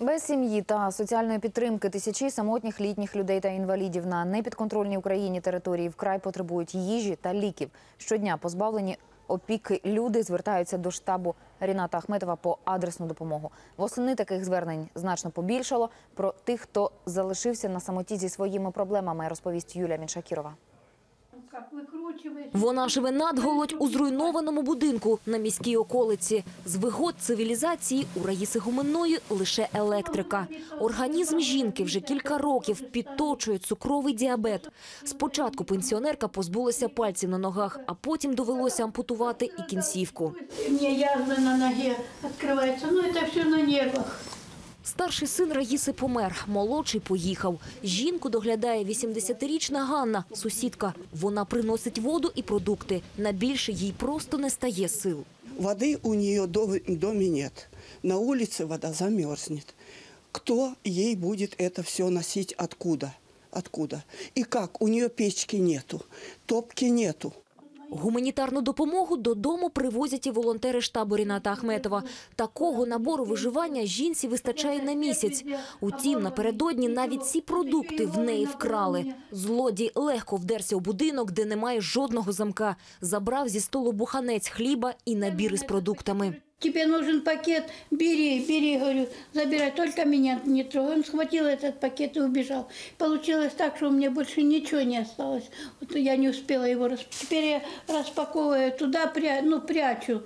Без сім'ї та соціальної підтримки тисячі самотніх літніх людей та інвалідів на непідконтрольній Україні території вкрай потребують їжі та ліків. Щодня позбавлені опіки люди звертаються до штабу Ріната Ахметова по адресну допомогу. Восени таких звернень значно побільшало. Про тих, хто залишився на самоті зі своїми проблемами, розповість Юлія Міншакірова. Как выкручиваешь. Вона живе надголодь у зруйнованому будинку на міській околиці. З вигод цивілізації у Раїси Гуменної лише електрика. Організм жінки вже кілька років підточує цукровий діабет. Спочатку пенсіонерка позбулася пальців на ногах, а потім довелося ампутувати і кінцівку. У меня язва на ноге открывается. Ну, это все на нервах. Старший син Раїси помер, молодший поїхав. Жінку доглядає 80-річна Ганна, сусідка. Вона приносить воду і продукти. На більше їй просто не стає сил. Воды у до- в доме нет. На улице вода замерзнет. Кто ей будет это все носить откуда? Откуда? И как? У нее печки нету, топки нету. Гуманітарну допомогу додому привозять і волонтери штабу Ріната Ахметова. Такого набору виживання жінці вистачає на місяць. Утім, напередодні навіть ці продукти в неї вкрали. Злодій легко вдерся у будинок, де немає жодного замка. Забрав зі столу буханець хліба і набір із продуктами. Тебе нужен пакет, бери, бери, говорю, забирай, только меня не трогай. Он схватил этот пакет и убежал. Получилось так, что у меня больше ничего не осталось. Вот я не успела его рас... Теперь я распаковываю туда, пря... ну, прячу,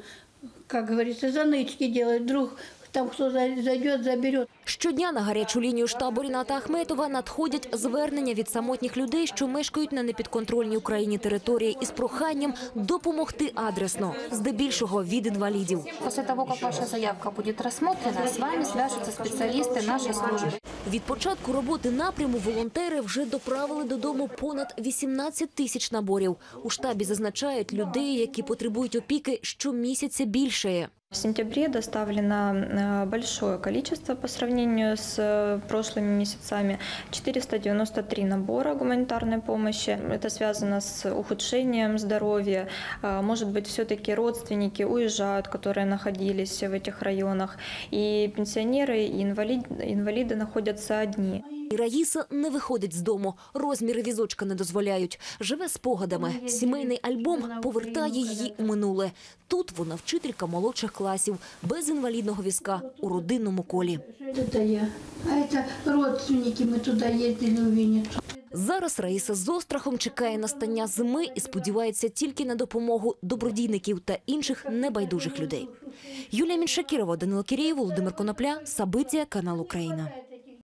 как говорится, занычки делаю. Вдруг там кто за- зайдет, заберет. Щодня на гарячу лінію штабу Ріната Ахметова надходять звернення від самотніх людей, що мешкають на непідконтрольній Україні території із проханням допомогти адресно, здебільшого від інвалідів. После того, как ваша заявка будет рассмотрена, с вами свяжутся специалисты нашей службы. Від початку роботи напряму волонтери вже доправили додому понад 18 тисяч наборів. У штабі зазначають людей, які потребують опіки, щомісяця більшає. В сентябре доставлено э, большое количество по сравнению с э, прошлыми месяцами. 493 набора гуманитарной помощи. Это связано с ухудшением здоровья. А, Может быть, все-таки родственники уезжают, которые находились в этих районах. И пенсионеры, и инвалид- инвалиды находятся одни. І Раїса не виходить з дому. Розміри візочка не дозволяють. Живе спогадами. Сімейний альбом повертає її у минуле. Тут вона вчителька молодших класів, без інвалідного візка у родинному колі. Это я. А это родственники, мы туда ездили в Винницу. Зараз Раїса з острахом чекає настання зими і сподівається тільки на допомогу добродійників та інших небайдужих людей. Юлія Міншакірова, Данило Кірєєв, Володимир Конопля, Сабиття, канал Україна.